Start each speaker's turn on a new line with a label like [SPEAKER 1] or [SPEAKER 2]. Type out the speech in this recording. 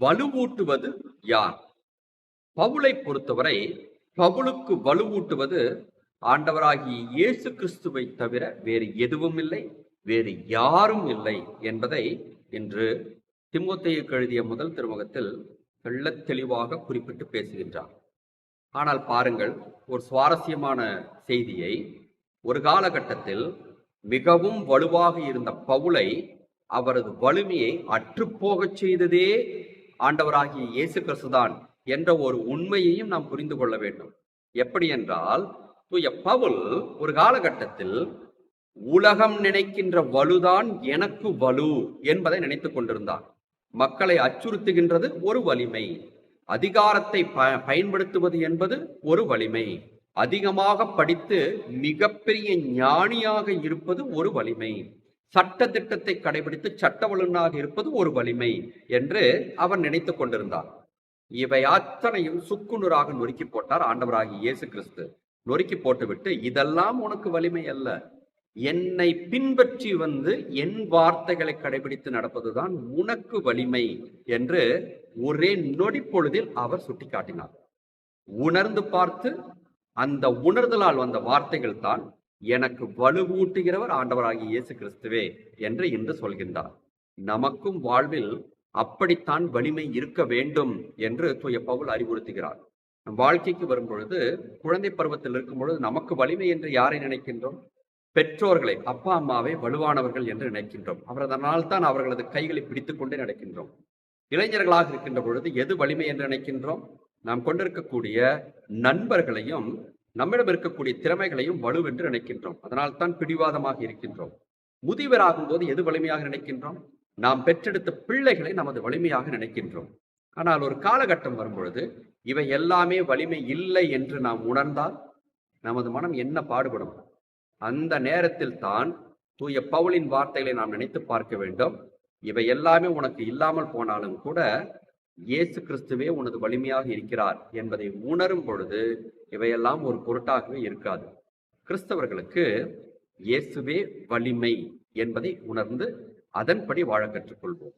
[SPEAKER 1] வலுவூட்டுவது யார்? பவுலை பொறுத்தவரை பவுலுக்கு வலுவூட்டுவது ஆண்டவராகிய இயேசு கிறிஸ்துவை தவிர வேறு எதுவும் இல்லை வேறு யாரும் இல்லை என்பதை இன்று திமுத்தையுக்கு எழுதிய முதல் திருமுகத்தில் தெள்ளத் தெளிவாக குறிப்பிட்டு பேசுகின்றார். ஆனால் பாருங்கள் ஒரு சுவாரஸ்யமான செய்தியை ஒரு காலகட்டத்தில் மிகவும் வலுவாக இருந்த பவுலை அவரது வலிமையை அற்றுப்போகச் செய்ததே ஆண்டவராகிய இயேசு கிறிஸ்துதான் என்ற ஒரு உண்மையையும் நாம் புரிந்து கொள்ள வேண்டும். எப்படி என்றால் தூய பவுல் ஒரு காலகட்டத்தில் உலகம் நினைக்கின்ற வலுதான் எனக்கு வலு என்பதை நினைத்துக் கொண்டிருந்தான். மக்களை அச்சுறுத்துகின்றது ஒரு வலிமை. அதிகாரத்தை ப- பயன்படுத்துவது என்பது ஒரு வலிமை. அதிகமாக படித்து மிகப்பெரிய ஞானியாக இருப்பது ஒரு வலிமை. சட்ட திட்டத்தை கடைபிடித்து சட்ட வல்லுநராக இருப்பது ஒரு வலிமை என்று அவர் நினைத்துக் கொண்டிருந்தார் இவை அத்தனையும் சுக்குநூறாக நொறுக்கி போட்டார் ஆண்டவராகி இயேசு கிறிஸ்து. நொறுக்கி போட்டுவிட்டு இதெல்லாம் உனக்கு வலிமை அல்ல. என்னை பின்பற்றி வந்து என் வார்த்தைகளை கடைபிடித்து நடப்பதுதான் உனக்கு வலிமை என்று ஒரே நொடி பொழுதில் அவர் சுட்டிக்காட்டினார். உணர்ந்து பார்த்து அந்த உணர்தலால் வந்த வார்த்தைகள் தான் எனக்கு வலுவூட்டுகிறவர் ஆண்டவராகிய இயேசு கிறிஸ்துவே என்று இன்று சொல்கின்றார். நமக்கும் வாழ்வில் அப்படித்தான் வலிமை இருக்க வேண்டும் என்று தூய பவுல் அறிவுறுத்துகிறார். நம் வாழ்க்கைக்கு வரும் பொழுது குழந்தை பருவத்தில் இருக்கும் பொழுது நமக்கு வலிமை என்று யாரை நினைக்கின்றோம்? பெற்றோர்களை அப்பா அம்மாவை வலுவானவர்கள் என்று நினைக்கின்றோம். அவர் அதனால் தான் அவர்களது கைகளை பிடித்துக்கொண்டே நடக்கின்றோம். இளைஞர்களாக இருக்கின்ற பொழுது எது வலிமை என்று நினைக்கின்றோம்? நாம் கொண்டிருக்கக்கூடிய நண்பர்களையும் நம்மிடம் இருக்கக்கூடிய திறமைகளையும் வலுவென்று நினைக்கின்றோம். அதனால் தான் பிடிவாதமாக இருக்கின்றோம். முதியவராகும் போது எது வலிமையாக நினைக்கின்றோம்? நாம் பெற்றெடுத்த பிள்ளைகளை நமது வலிமையாக நினைக்கின்றோம். ஆனால் ஒரு காலகட்டம் வரும்பொழுது இவை எல்லாமே வலிமை இல்லை என்று நாம் உணர்ந்தால் நமது மனம் என்ன பாடுபடும்? அந்த நேரத்தில் தான் தூய பவுலின் வார்த்தைகளை நாம் நினைத்து பார்க்க வேண்டும். இவை எல்லாமே உனக்கு இல்லாமல் போனாலும் கூட இயேசு கிறிஸ்துவே உனது வலிமையாக இருக்கிறார் என்பதை உணரும் பொழுது இவையெல்லாம் ஒரு பொருட்டாகவே இருக்காது. கிறிஸ்தவர்களுக்கு இயேசுவே வலிமை என்பதை உணர்ந்து அதன்படி வாழ கற்றுக்கொள்வோம்.